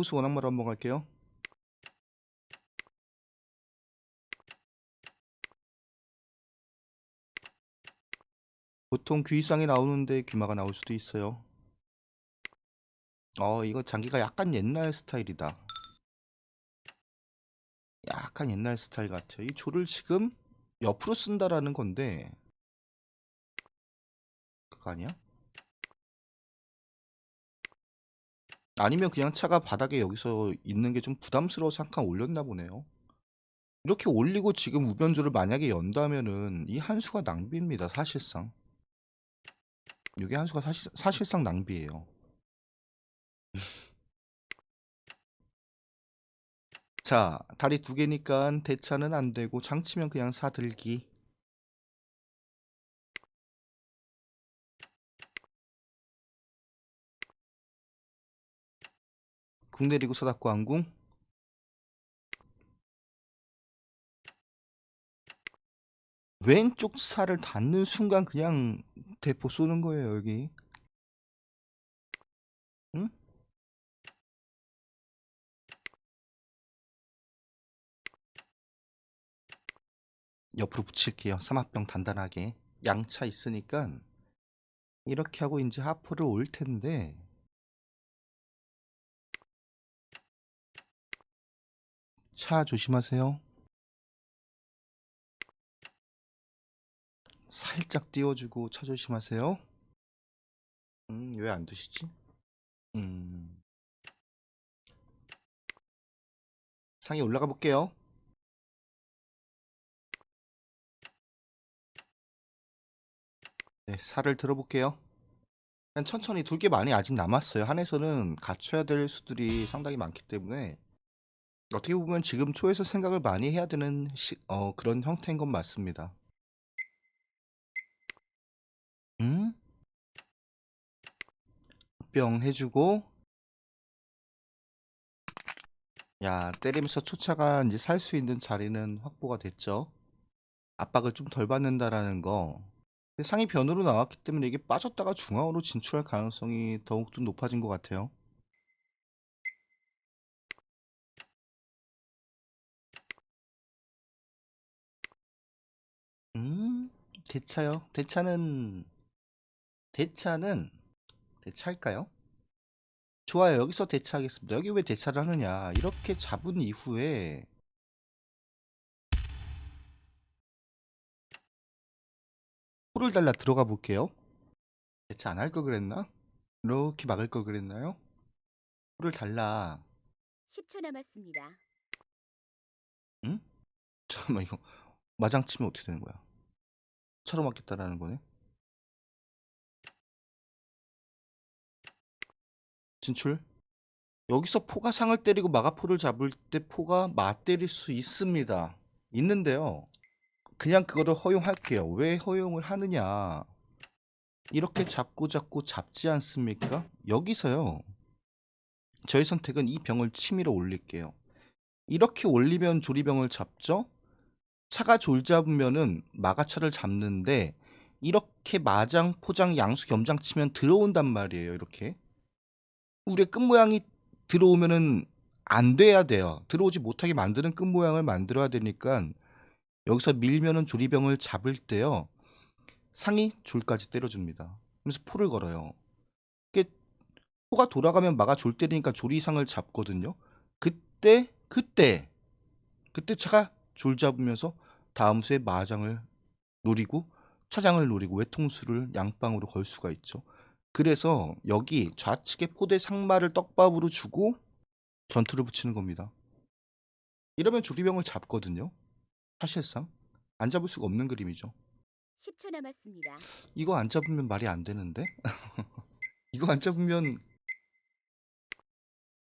후수 원악마로 한번 갈게요. 보통 귀상이 나오는데 귀마가 나올 수도 있어요. 어, 이거 장기가 약간 옛날 스타일이다. 약간 옛날 스타일 같아요. 이 조를 지금 옆으로 쓴다라는 건데 그거 아니야? 아니면 그냥 차가 바닥에 여기서 있는 게 좀 부담스러워서 한칸 올렸나 보네요. 이렇게 올리고 지금 우변조를 만약에 연다면은 이 한 수가 낭비입니다. 사실상. 이게 한 수가 사실, 사실상 낭비예요. 자, 다리 두 개니까 대차는 안 되고 장치면 그냥 사들기. 궁 내리고 서닫고 항궁. 왼쪽 살을 닿는 순간 그냥 대포 쏘는 거예요, 여기. 응? 옆으로 붙일게요. 삼합병 단단하게. 양차 있으니까 이렇게 하고 이제 하프를 올 텐데 차 조심하세요. 살짝 띄워주고 차 조심하세요. 음, 왜 안 드시지? 음. 상에 올라가 볼게요. 네, 살을 들어볼게요. 그냥 천천히 둘 게 많이 아직 남았어요. 한에서는 갖춰야 될 수들이 상당히 많기 때문에 어떻게 보면 지금 초에서 생각을 많이 해야 되는 시, 어, 그런 형태인 건 맞습니다. 음? 뿅 해주고 야 때리면서 초차가 이제 살 수 있는 자리는 확보가 됐죠. 압박을 좀 덜 받는다라는 거. 상이 변으로 나왔기 때문에 이게 빠졌다가 중앙으로 진출할 가능성이 더욱더 높아진 것 같아요. 음, 대차요. 대차는 대차는 대차할까요? 좋아요. 여기서 대차하겠습니다. 여기 왜 대차를 하느냐? 이렇게 잡은 이후에 포를 달라 들어가 볼게요. 대차 안 할 걸 그랬나? 이렇게 막을 걸 그랬나요? 포를 달라. 10초 남았습니다. 응? 잠깐만 이거 마장 치면 어떻게 되는 거야? 차로 맞겠다라는 거네. 진출. 여기서 포가 상을 때리고 마가포를 잡을 때 포가 맞때릴 수 있습니다. 있는데요. 그냥 그거를 허용할게요. 왜 허용을 하느냐? 이렇게 잡고 잡고 잡지 않습니까? 여기서요. 저희 선택은 이 병을 치밀어 올릴게요. 이렇게 올리면 조리병을 잡죠? 차가 졸 잡으면은 마가차를 잡는데 이렇게 마장, 포장, 양수, 겸장 치면 들어온단 말이에요. 이렇게. 우리의 끝 모양이 들어오면은 안 돼야 돼요. 들어오지 못하게 만드는 끝 모양을 만들어야 되니까 여기서 밀면은 조리병을 잡을 때요. 상이 졸까지 때려줍니다. 그래서 포를 걸어요. 이게 포가 돌아가면 마가 졸 때리니까 조리상을 잡거든요. 그때 그때 그때 차가 졸 잡으면서 다음 수에 마장을 노리고 차장을 노리고 외통수를 양방으로 걸 수가 있죠. 그래서 여기 좌측에 포대 상마를 떡밥으로 주고 전투를 붙이는 겁니다. 이러면 조리병을 잡거든요. 사실상 안 잡을 수가 없는 그림이죠. 10초 남았습니다. 이거 안 잡으면 말이 안 되는데? 이거 안 잡으면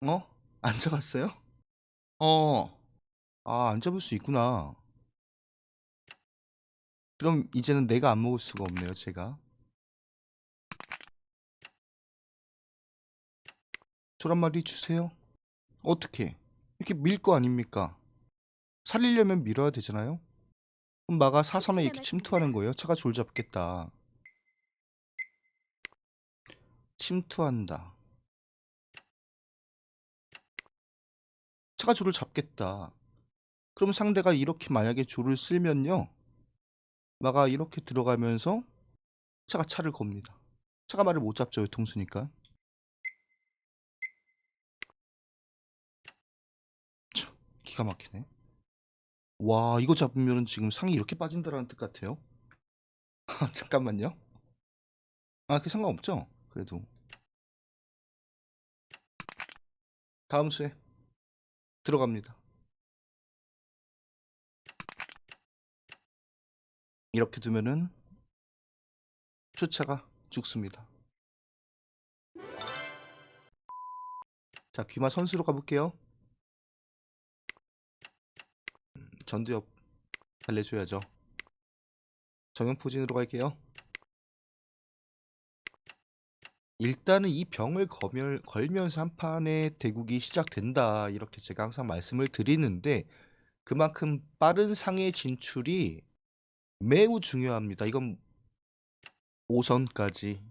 어? 안 잡았어요? 어. 아, 안 잡을 수 있구나. 그럼 이제는 내가 안 먹을 수가 없네요, 제가. 저한 마리 주세요. 어떻게? 이렇게 밀 거 아닙니까? 살리려면 밀어야 되잖아요. 그럼 마가 사선에 이렇게 침투하는 거예요. 차가 졸 잡겠다. 침투한다. 차가 조를 잡겠다. 그럼 상대가 이렇게 만약에 조를 쓸면요. 마가 이렇게 들어가면서 차가 차를 겁니다. 차가 말을 못 잡죠. 통수니까. 참, 기가 막히네. 와, 이거 잡으면 지금 상이 이렇게 빠진다라는 뜻 같아요. 아, 잠깐만요. 아, 그 상관없죠? 그래도. 다음 수에 들어갑니다. 이렇게 두면은 초차가 죽습니다. 자, 귀마 선수로 가볼게요. 음, 전두엽 달래줘야죠. 정형포진으로 갈게요. 일단은 이 병을 거멸, 걸면서 한 판의 대국이 시작된다. 이렇게 제가 항상 말씀을 드리는데 그만큼 빠른 상의 진출이 매우 중요합니다. 이건 5선까지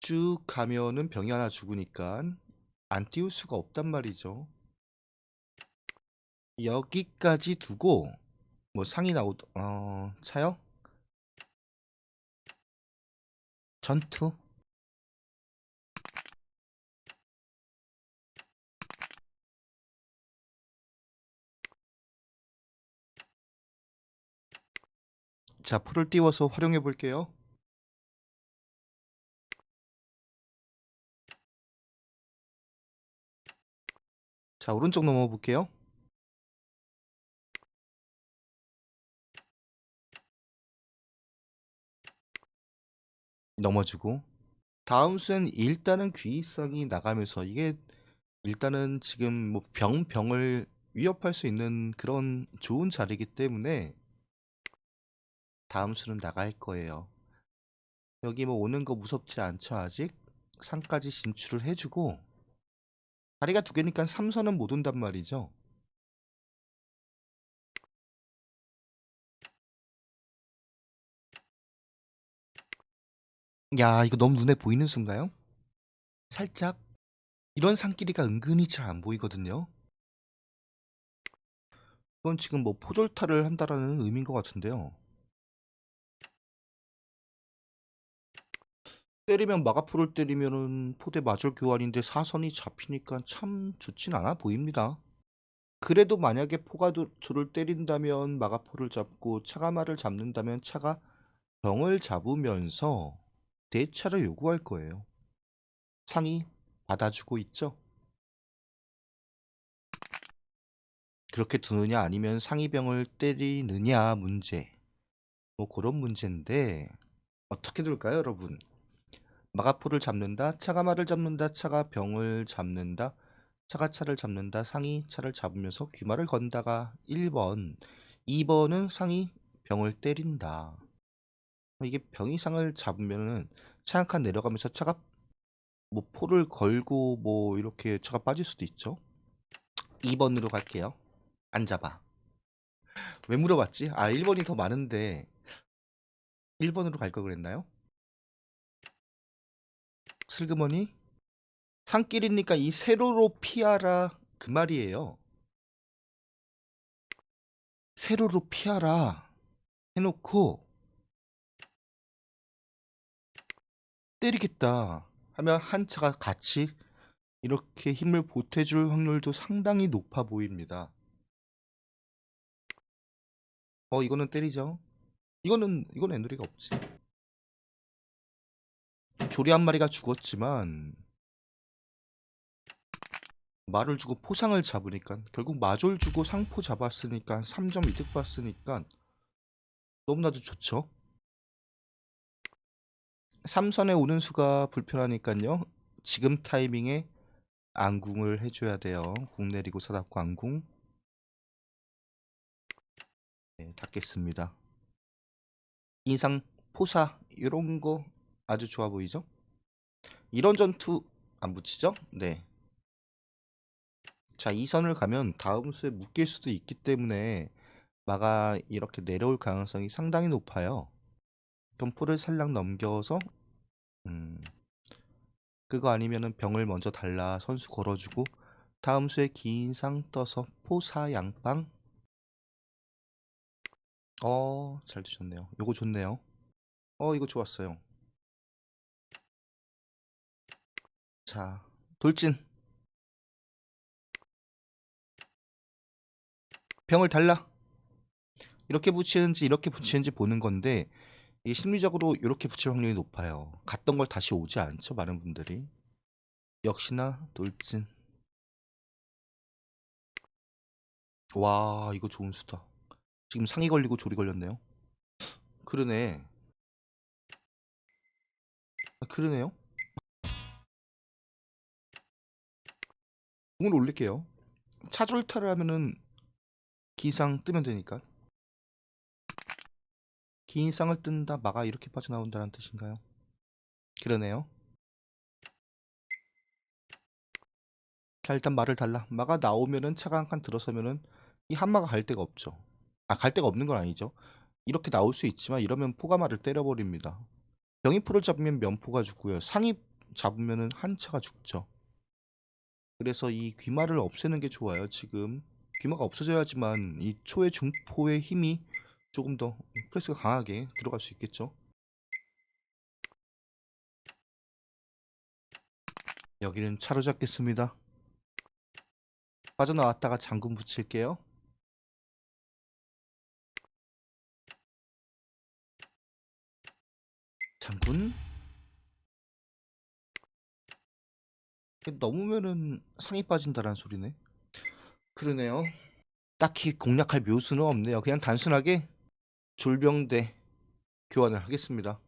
쭉 가면은 병이 하나 죽으니까 안 띄울 수가 없단 말이죠. 여기까지 두고 뭐 상이 나오 어 차요? 전투 자 풀을 띄워서 활용해 볼게요. 자 오른쪽 넘어 볼게요. 넘어지고 다음 수엔 일단은 귀성이 나가면서 이게 일단은 지금 뭐 병, 병을 위협할 수 있는 그런 좋은 자리이기 때문에 다음 수는 나갈 거예요. 여기 뭐 오는 거 무섭지 않죠 아직? 상까지 진출을 해주고 다리가 두 개니까 3선은 못 온단 말이죠. 야 이거 너무 눈에 보이는 순가요? 살짝 이런 산길이가 은근히 잘 안 보이거든요. 이건 지금 뭐 포졸타를 한다라는 의미인 것 같은데요. 때리면 마가포를 때리면은 포대 마절 교환인데 사선이 잡히니까 참 좋진 않아 보입니다. 그래도 만약에 포가 조를 때린다면 마가포를 잡고 차가마를 잡는다면 차가 병을 잡으면서 대차를 요구할 거예요. 상이 받아주고 있죠. 그렇게 두느냐 아니면 상이병을 때리느냐 문제. 뭐 그런 문제인데 어떻게 둘까요, 여러분? 마가포를 잡는다, 차가마를 잡는다, 차가 병을 잡는다, 차가 차를 잡는다, 상이 차를 잡으면서 귀마를 건다가 1번, 2번은 상이 병을 때린다. 이게 병이 상을 잡으면은 차 한 칸 내려가면서 차가 뭐 포를 걸고 뭐 이렇게 차가 빠질 수도 있죠. 2번으로 갈게요. 안 잡아. 왜 물어봤지? 아, 1번이 더 많은데 1번으로 갈 걸 그랬나요? 슬그머니 산길이니까 이 세로로 피하라 그 말이에요. 세로로 피하라 해놓고 때리겠다 하면 한 차가 같이 이렇게 힘을 보태줄 확률도 상당히 높아 보입니다. 어 이거는 때리죠. 이거는 이건 애누리가 없지. 조리 한 마리가 죽었지만 말을 주고 포상을 잡으니까 결국 마졸 주고 상포 잡았으니까 3점 이득 봤으니까 너무나도 좋죠. 3선에 오는 수가 불편하니까요. 지금 타이밍에 안궁을 해줘야 돼요. 궁 내리고 사답고 안궁. 네, 닫겠습니다. 인상 포사 이런 거 아주 좋아 보이죠? 이런 전투 안 붙이죠? 네. 자, 이 선을 가면 다음 수에 묶일 수도 있기 때문에 마가 이렇게 내려올 가능성이 상당히 높아요. 그럼 포를 살짝 넘겨서 음, 그거 아니면은 병을 먼저 달라 선수 걸어주고 다음 수에 긴 상 떠서 포사 양빵. 어, 잘 드셨네요. 요거 좋네요. 어, 이거 좋았어요. 자, 돌진. 병을 달라. 이렇게 붙이는지 이렇게 붙이는지 보는 건데 이게 심리적으로 이렇게 붙일 확률이 높아요. 갔던 걸 다시 오지 않죠, 많은 분들이. 역시나 돌진. 와, 이거 좋은 수다. 지금 상이 걸리고 조리 걸렸네요. 그러네. 아, 그러네요. 공을 올릴게요. 차졸타를 하면은 기상 뜨면 되니까. 긴 쌍을 뜬다 마가 이렇게 빠져나온다는 뜻인가요? 그러네요. 자 일단 말을 달라. 마가 나오면은 차가 한 칸 들어서면은 이 한마가 갈 데가 없죠. 아 갈 데가 없는 건 아니죠. 이렇게 나올 수 있지만 이러면 포가 말을 때려버립니다. 병이포를 잡으면 면포가 죽고요. 상이 잡으면은 한차가 죽죠. 그래서 이 귀마를 없애는 게 좋아요. 지금 귀마가 없어져야지만 이 초의 중포의 힘이 조금 더 프레스가 강하게 들어갈 수 있겠죠. 여기는 차로 잡겠습니다. 빠져나왔다가 잠금 붙일게요. 장군 넘으면은 상이 빠진다는 소리네. 그러네요. 딱히 공략할 묘수는 없네요. 그냥 단순하게 졸병대 교환을 하겠습니다.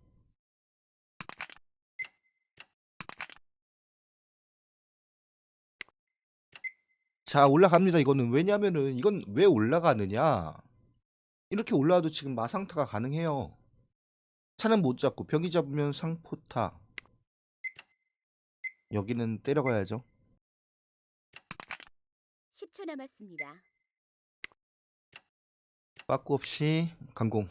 자 올라갑니다. 이거는 왜냐면은 이건 왜 올라가느냐? 이렇게 올라와도 지금 마상타가 가능해요. 차는 못 잡고 병이 잡으면 상포타. 여기는 때려가야죠. 10초 남았습니다. 빠꾸 없이 강공.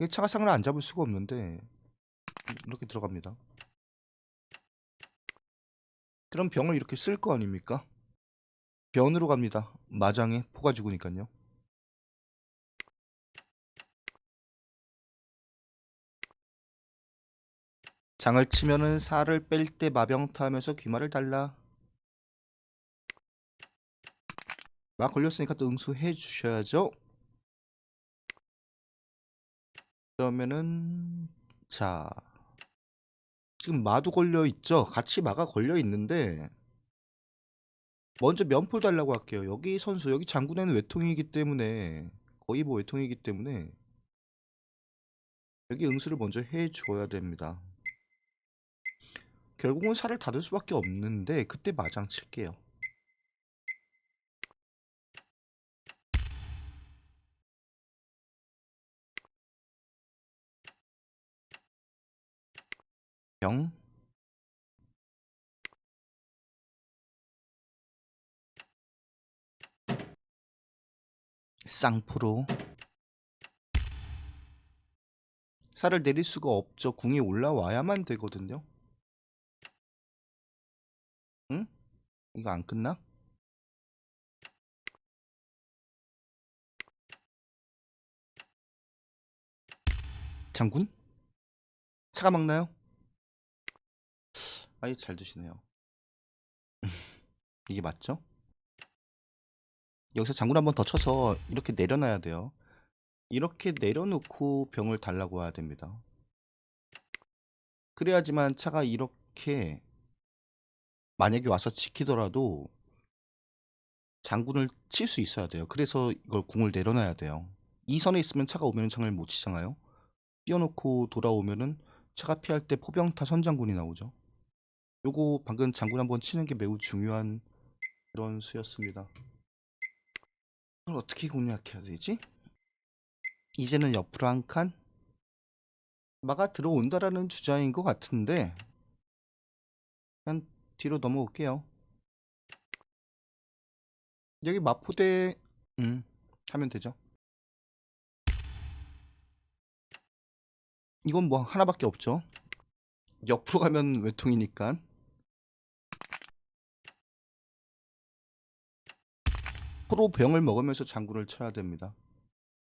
이게 차가 상을 안 잡을 수가 없는데 이렇게 들어갑니다. 그럼 병을 이렇게 쓸 거 아닙니까? 변으로 갑니다. 마장에 포가 죽으니까요. 장을 치면은 살을 뺄 때 마병타 하면서 귀마를 달라. 막 걸렸으니까 또 응수해 주셔야죠. 그러면은 자 지금 마도 걸려 있죠. 같이 마가 걸려 있는데 먼저 면포 달라고 할게요. 여기 선수 여기 장군에는 외통이기 때문에 거의 뭐 외통이기 때문에 여기 응수를 먼저 해 줘야 됩니다. 결국은 살을 닫을 수밖에 없는데 그때 마장 칠게요. 영 쌍포로 살을 내릴 수가 없죠. 궁이 올라와야만 되거든요. 이거 안 끝나? 장군? 차가 막나요? 아예 잘 드시네요. 이게 맞죠? 여기서 장군 한 번 더 쳐서 이렇게 내려놔야 돼요. 이렇게 내려놓고 병을 달라고 해야 됩니다. 그래야지만 차가 이렇게 만약에 와서 지키더라도 장군을 칠 수 있어야 돼요. 그래서 이걸 궁을 내려놔야 돼요. 이 선에 있으면 차가 오면 창을 못 치잖아요. 띄워놓고 돌아오면은 차가 피할 때 포병타 선장군이 나오죠. 요거 방금 장군 한번 치는 게 매우 중요한 그런 수였습니다. 이걸 어떻게 공략해야 되지? 이제는 옆으로 한 칸? 마가 들어온다라는 주장인 것 같은데 그냥 뒤로 넘어올게요. 여기 마포대 음 하면 되죠. 이건 뭐 하나밖에 없죠. 옆으로 가면 외통이니까. 포로 병을 먹으면서 장군을 쳐야 됩니다.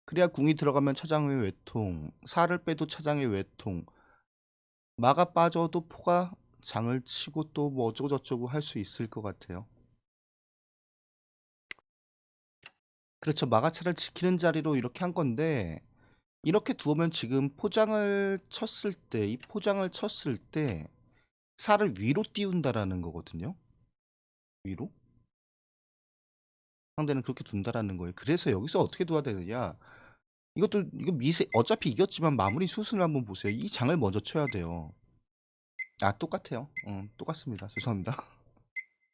그래야 궁이 들어가면 차장의 외통, 살을 빼도 차장의 외통, 마가 빠져도 포가 장을 치고 또 뭐 어쩌고 저쩌고 할 수 있을 것 같아요. 그렇죠. 마가차를 지키는 자리로 이렇게 한 건데 이렇게 두으면 지금 포장을 쳤을 때, 이 포장을 쳤을 때 살을 위로 띄운다라는 거거든요. 위로? 상대는 그렇게 둔다라는 거예요. 그래서 여기서 어떻게 둬야 되느냐? 이것도 이거 미세 어차피 이겼지만 마무리 수순을 한번 보세요. 이 장을 먼저 쳐야 돼요. 아 똑같아요. 어, 똑같습니다. 죄송합니다.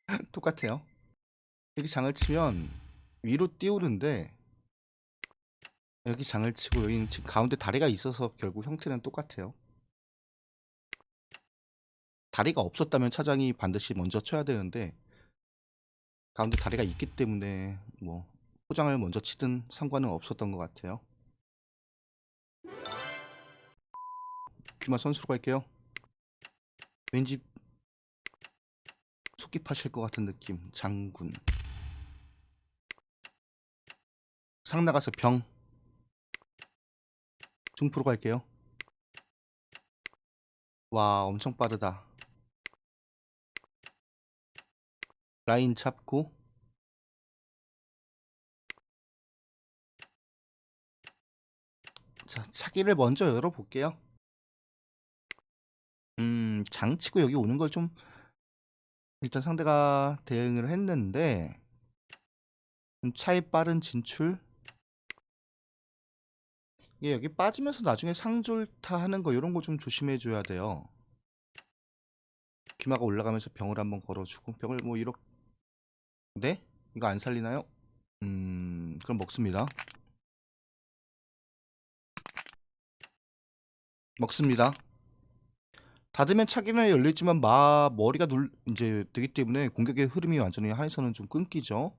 똑같아요. 여기 장을 치면 위로 띄우는데 여기 장을 치고 여기 지금 가운데 다리가 있어서 결국 형태는 똑같아요. 다리가 없었다면 차장이 반드시 먼저 쳐야 되는데 가운데 다리가 있기 때문에 뭐 포장을 먼저 치든 상관은 없었던 것 같아요. 귀마 선수로 갈게요. 왠지 속기 파실 것 같은 느낌. 장군. 상 나가서 병. 중프로 갈게요. 와, 엄청 빠르다. 라인 잡고 자, 차기를 먼저 열어볼게요. 음, 장치고 여기 오는 걸 좀 일단 상대가 대응을 했는데 좀 차이 빠른 진출 이게 여기 빠지면서 나중에 상졸타 하는 거 이런 거 좀 조심해 줘야 돼요. 귀마가 올라가면서 병을 한번 걸어주고 병을 뭐 이렇게 네? 이거 안 살리나요? 음, 그럼 먹습니다. 먹습니다. 닫으면 차기는 열리지만 마 머리가 눌 이제 되기 때문에 공격의 흐름이 완전히 한에서는 좀 끊기죠.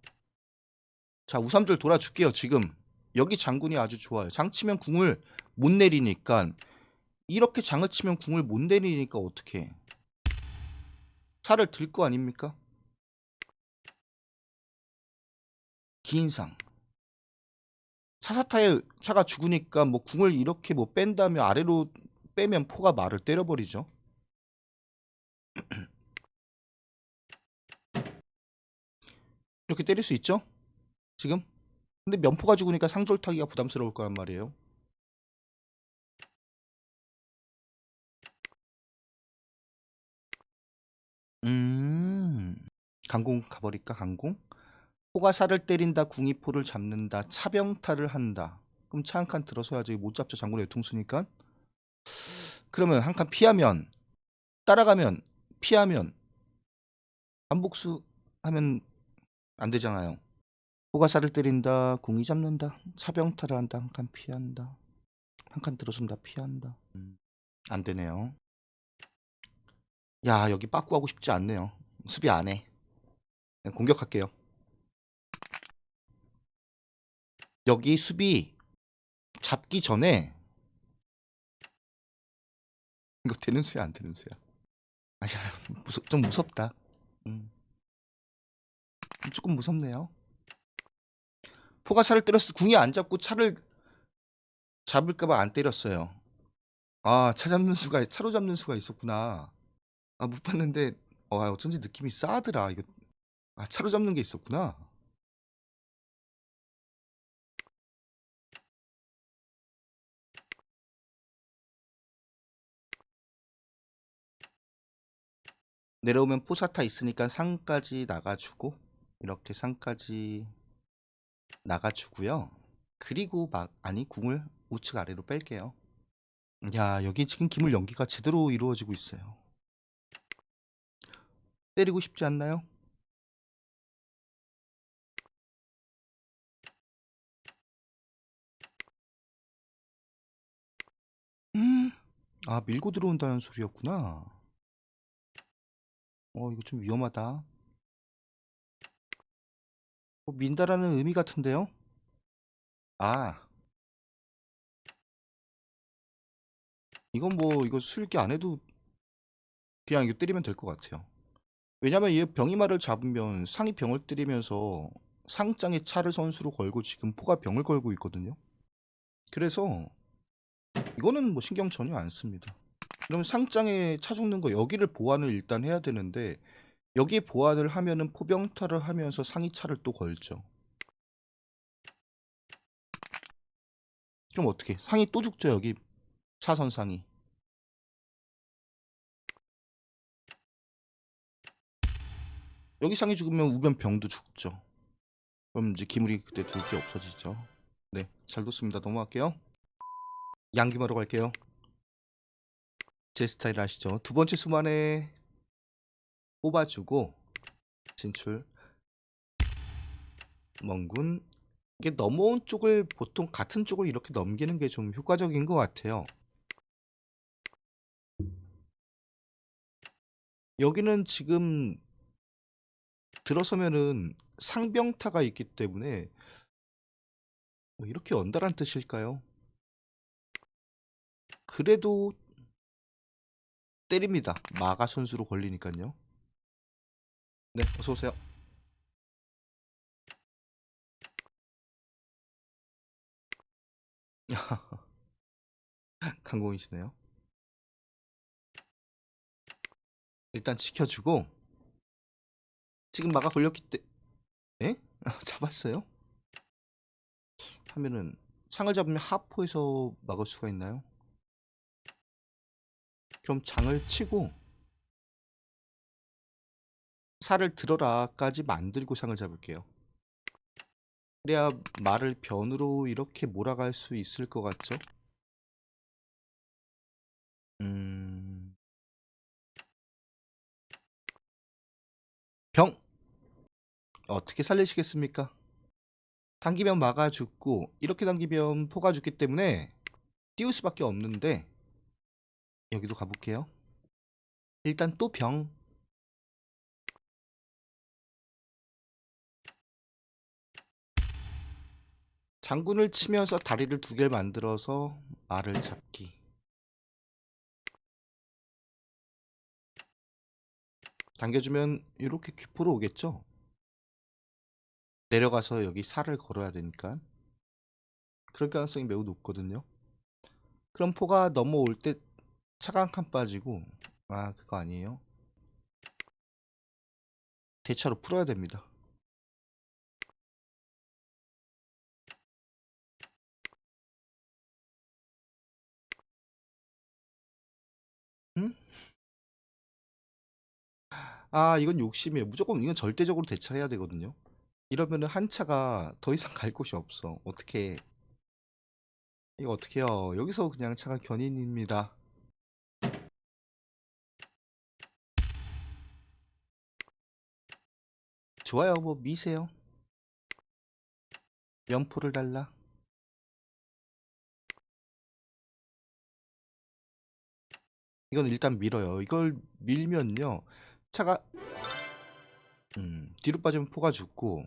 자 우삼줄 돌아줄게요 지금 여기 장군이 아주 좋아요. 장 치면 궁을 못 내리니까 이렇게 장을 치면 궁을 못 내리니까 어떻게 차를 들 거 아닙니까? 기인상 차사타에 차가 죽으니까 뭐 궁을 이렇게 뭐 뺀 다음에 아래로 빼면 포가 말을 때려버리죠. 이렇게 때릴 수 있죠? 지금? 근데 면포가 죽으니까 상졸 타기가 부담스러울 거란 말이에요. 음. 강공 가버릴까 강공? 포가 살을 때린다 궁이 포를 잡는다 차병타를 한다 그럼 차 한 칸 들어서야지 못 잡죠 장군의 외통수니까 그러면 한 칸 피하면 따라가면 피하면 반복수 하면 안 되잖아요 포가 살을 때린다 궁이 잡는다 차병타를 한다 한 칸 피한다 한 칸 들어선다 피한다 음, 안 되네요 야 여기 빠꾸하고 싶지 않네요 수비 안해 공격할게요 여기 수비 잡기 전에 이거 되는 수야 안 되는 수야? 아야 좀 무섭다. 음. 조금 무섭네요. 포가 차를 때렸을 때 궁이 안 잡고 차를 잡을까봐 안 때렸어요. 아 차 잡는 수가 차로 잡는 수가 있었구나. 아 못 봤는데 어, 어쩐지 느낌이 싸더라 이거. 아 차로 잡는 게 있었구나. 내려오면 포사타 있으니까 상까지 나가주고 이렇게 상까지 나가주고요. 그리고 막 아니 궁을 우측 아래로 뺄게요. 야 여기 지금 기물 연기가 제대로 이루어지고 있어요. 때리고 싶지 않나요? 음, 아 밀고 들어온다는 소리였구나. 어, 이거 좀 위험하다. 어, 민다라는 의미 같은데요? 아. 이건 뭐, 이거 술기 안 해도 그냥 이거 때리면 될 것 같아요. 왜냐면 얘 병이마를 잡으면 상이 병을 때리면서 상장에 차를 선수로 걸고 지금 포가 병을 걸고 있거든요. 그래서 이거는 뭐 신경 전혀 안 씁니다. 그러면 상장에 차 죽는 거 여기를 보완을 일단 해야 되는데 여기에 보완을 하면은 포병타를 하면서 상이 차를 또 걸죠. 그럼 어떻게? 상이 또 죽죠 여기 사선 상이. 여기 상이 죽으면 우변 병도 죽죠. 그럼 이제 기물이 그때 둘 게 없어지죠. 네, 잘 뒀습니다. 넘어갈게요. 양기마로 갈게요. 제 스타일 아시죠? 두 번째 수만에 뽑아주고 진출. 멍군 이게 넘어온 쪽을 보통 같은 쪽을 이렇게 넘기는 게 좀 효과적인 것 같아요. 여기는 지금 들어서면은 상병타가 있기 때문에 뭐 이렇게 언달한 뜻일까요? 그래도 때립니다. 마가 선수로 걸리니까요. 네, 어서 오세요. 강공이시네요. 일단 지켜주고 지금 마가 걸렸기 때 에? 아, 잡았어요? 하면은 상을 잡으면 하포에서 막을 수가 있나요? 그럼 장을 치고 살을 들어라까지 만들고 상을 잡을게요. 그래야 말을 변으로 이렇게 몰아갈 수 있을 것 같죠? 음... 병! 어떻게 살리시겠습니까? 당기면 막아 죽고 이렇게 당기면 포가 죽기 때문에 띄울 수밖에 없는데 여기도 가볼게요. 일단 또 병. 장군을 치면서 다리를 두 개를 만들어서 말을 잡기. 당겨주면 이렇게 귀포로 오겠죠? 내려가서 여기 살을 걸어야 되니까. 그럴 가능성이 매우 높거든요. 그럼 포가 넘어올 때 차가 한칸 빠지고 아 그거 아니에요. 대차로 풀어야 됩니다. 아 이건 욕심이에요. 무조건 이건 절대적으로 대처해야 되거든요. 이러면은 한 차가 더 이상 갈 곳이 없어. 어떻게 이거 어떻게 해요? 여기서 그냥 차가 견인입니다. 좋아요. 뭐 미세요. 면포를 달라. 이건 일단 밀어요. 이걸 밀면요. 차가 음, 뒤로 빠지면 포가 죽고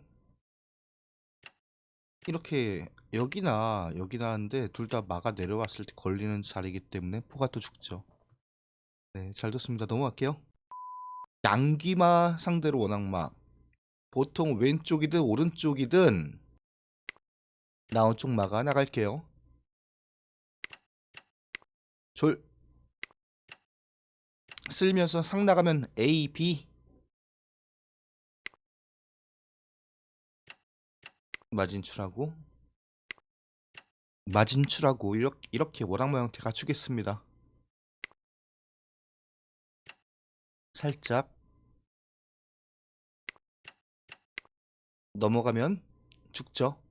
이렇게 여기나 여기나 하는데 둘다 마가 내려왔을 때 걸리는 자리이기 때문에 포가 또 죽죠. 네, 잘 뒀습니다. 넘어갈게요. 양귀마 상대로 원악마. 보통 왼쪽이든 오른쪽이든 나온 쪽 마가 나갈게요. 졸 쓸면서 상 나가면 A, B 마진출하고 마진출하고 이렇게, 이렇게 워낙 모양 태 갖추겠습니다. 살짝 넘어가면 죽죠.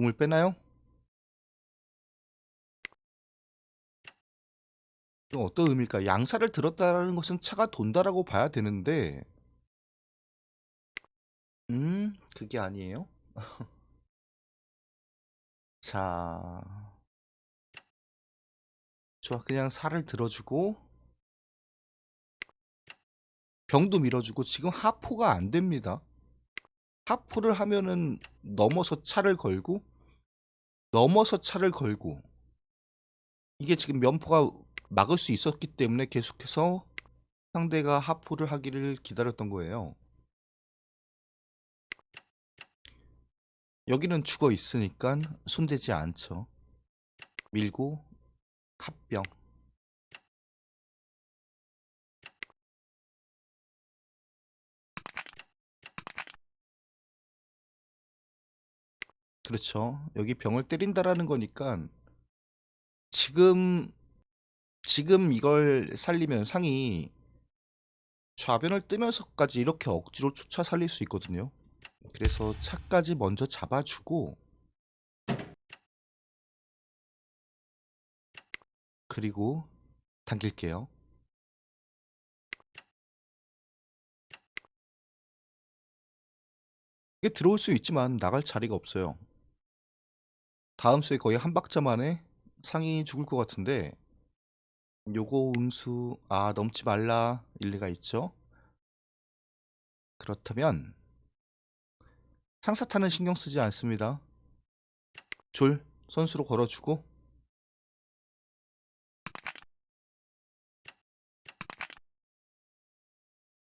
공을 빼나요? 어떤 의미일까? 양사를 들었다는 것은 차가 돈다라고 봐야 되는데, 음, 그게 아니에요. 자, 좋아. 그냥 살을 들어주고, 병도 밀어주고, 지금 하포가 안 됩니다. 하포를 하면은 넘어서 차를 걸고, 넘어서 차를 걸고 이게 지금 면포가 막을 수 있었기 때문에 계속해서 상대가 하포를 하기를 기다렸던 거예요. 여기는 죽어 있으니까 손대지 않죠. 밀고 합병. 그렇죠. 여기 병을 때린다라는 거니까 지금 지금 이걸 살리면 상이 좌변을 뜨면서까지 이렇게 억지로 쫓아 살릴 수 있거든요. 그래서 차까지 먼저 잡아주고 그리고 당길게요. 이게 들어올 수 있지만 나갈 자리가 없어요. 다음 수에 거의 한 박자 만에 상이 죽을 것 같은데 요거 음수 아 넘지 말라 일리가 있죠. 그렇다면 상사타는 신경 쓰지 않습니다. 졸 선수로 걸어주고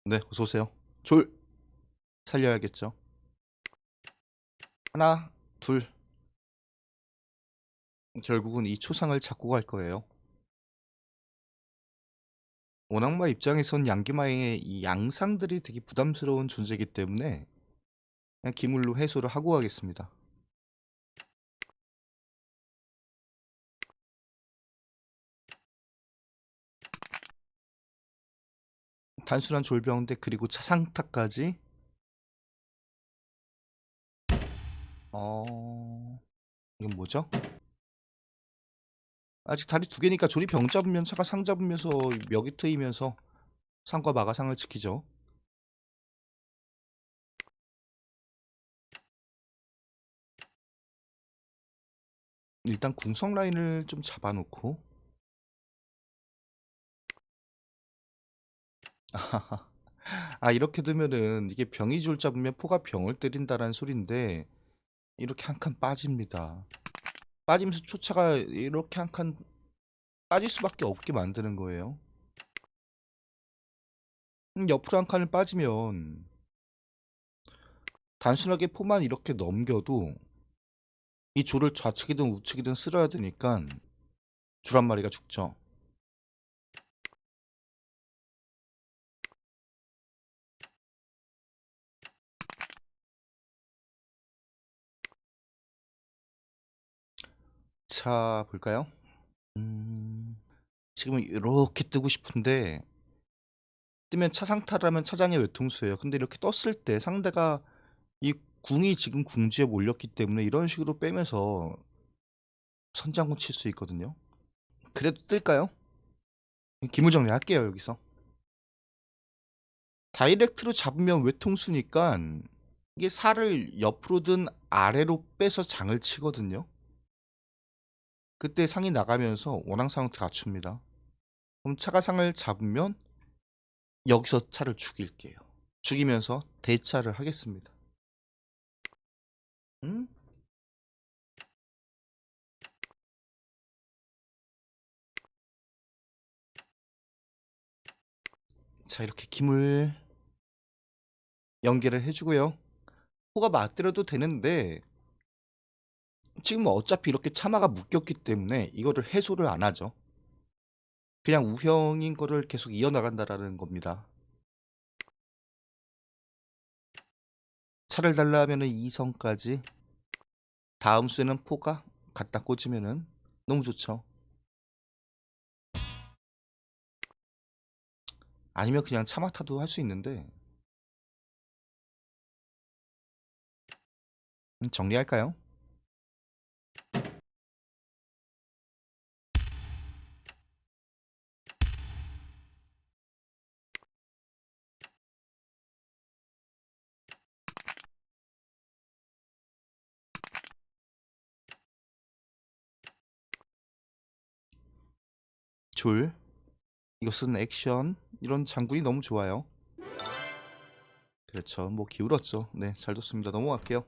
네 어서 오세요. 졸 살려야겠죠. 하나 둘 결국은 이 초상을 잡고 갈 거예요. 원악마 입장에선 양기마의 이 양상들이 되게 부담스러운 존재이기 때문에 그냥 기물로 해소를 하고 가겠습니다. 단순한 졸병대 그리고 차상타까지 어... 이건 뭐죠? 아직 다리 두 개니까 조리 병 잡으면 차가 상 잡으면서 멱이 트이면서 상과 마가상을 지키죠. 일단 궁성 라인을 좀 잡아놓고 아 이렇게 두면은 이게 병이 줄 잡으면 포가 병을 때린다라는 소린데 이렇게 한 칸 빠집니다. 빠지면서 초차가 이렇게 한 칸 빠질 수밖에 없게 만드는 거예요. 음, 옆으로 한 칸을 빠지면 단순하게 포만 이렇게 넘겨도 이 조를 좌측이든 우측이든 쓸어야 되니까 줄 한 마리가 죽죠. 자, 볼까요? 음, 지금은 이렇게 뜨고 싶은데 뜨면 차상타라면 차장의 외통수예요. 근데 이렇게 떴을 때 상대가 이 궁이 지금 궁지에 몰렸기 때문에 이런 식으로 빼면서 선장군 칠 수 있거든요. 그래도 뜰까요? 기물 정리 할게요 여기서. 다이렉트로 잡으면 외통수니까 이게 살을 옆으로든 아래로 빼서 장을 치거든요. 그때 상이 나가면서 원앙 상태 갖춥니다. 그럼 차가 상을 잡으면 여기서 차를 죽일게요. 죽이면서 대차를 하겠습니다. 음? 자 이렇게 김을 연계를 해주고요. 호가 맞들어도 되는데 지금 어차피 이렇게 차마가 묶였기 때문에 이거를 해소를 안 하죠. 그냥 우형인 거를 계속 이어나간다라는 겁니다. 차를 달라 하면은 2성까지 다음 수에는 포가 갖다 꽂으면은 너무 좋죠. 아니면 그냥 차마타도 할 수 있는데 음, 정리할까요? 졸 이것은 액션 이런 장군이 너무 좋아요. 그렇죠. 뭐 기울었죠. 네, 잘 뒀습니다. 넘어갈게요.